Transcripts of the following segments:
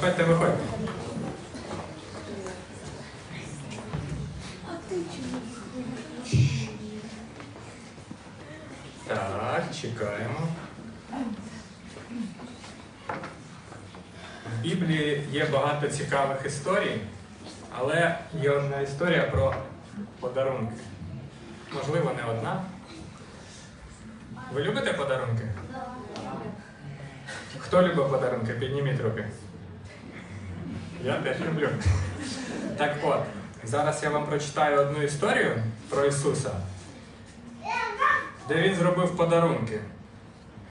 Виходьте, виходьте. Так, чекаємо. В Біблії є багато цікавих історій, але є одна історія про подарунки. Можливо, не одна. Ви любите подарунки? Хто любить подарунки? Підніміть руки. Я теж люблю. Так от, зараз я вам прочитаю одну історію про Ісуса, де Він зробив подарунки.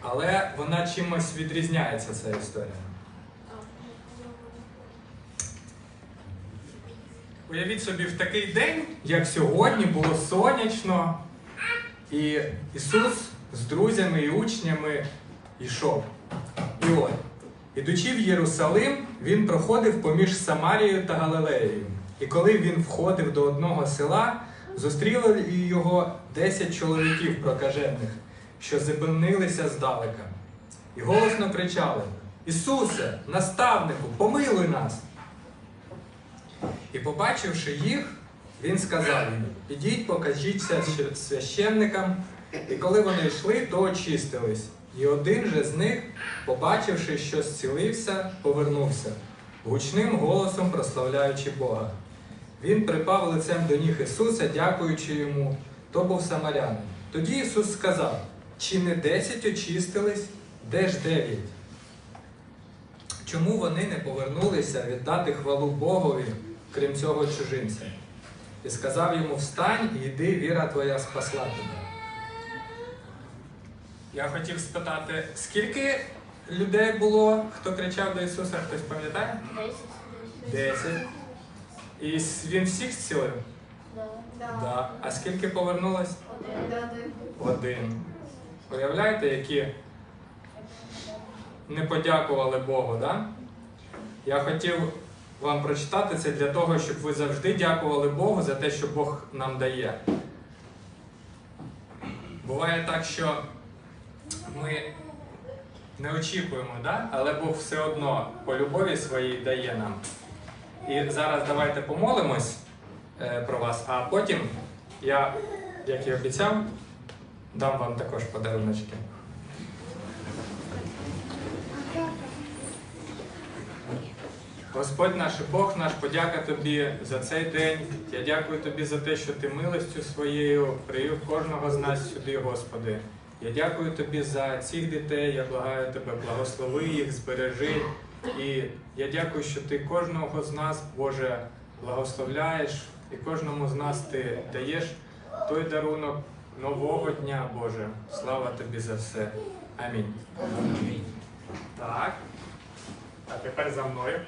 Але вона чимось відрізняється, ця історія. Уявіть собі, в такий день, як сьогодні, було сонячно, і Ісус з друзями і учнями йшов. І от, ідучи в Єрусалим, він проходив поміж Самарією та Галилеєю. І коли він входив до одного села, зустріли його десять чоловіків прокажених, що зупинилися здалека. І голосно кричали: Ісусе, наставнику, помилуй нас! І побачивши їх, він сказав їм: Ідіть, покажіться священникам. І коли вони йшли, то очистились. І один же з них, побачивши, що зцілився, повернувся, гучним голосом прославляючи Бога. Він припав лицем до ніг Ісуса, дякуючи йому, то був самарянин. Тоді Ісус сказав: чи не десять очистились, де ж дев'ять? Чому вони не повернулися віддати хвалу Богові, крім цього чужинця? І сказав йому: Встань і йди, віра твоя спасла тебе. Я хотів спитати, скільки людей було, хто кричав до Ісуса, хтось пам'ятає? Десять. І він всіх зцілив? Да. А скільки повернулось? Один. Уявляєте, які не подякували Богу, да? Я хотів вам прочитати це для того, щоб ви завжди дякували Богу за те, що Бог нам дає. Буває так, що ми не очікуємо, да? але Бог все одно по любові своїй дає нам. І зараз давайте помолимось е, про вас, а потім я, як і обіцяв, дам вам також подаруночки. Господь наш Бог наш, подяка Тобі за цей день. Я дякую Тобі за те, що Ти милостю своєю привів кожного з нас сюди, Господи. Я дякую Тобі за цих дітей, я благаю Тебе, благослови їх, збережи. І я дякую, що Ти кожного з нас, Боже, благословляєш, і кожному з нас Ти даєш той дарунок нового дня, Боже. Слава Тобі за все. Амінь. Так. А тепер за мною.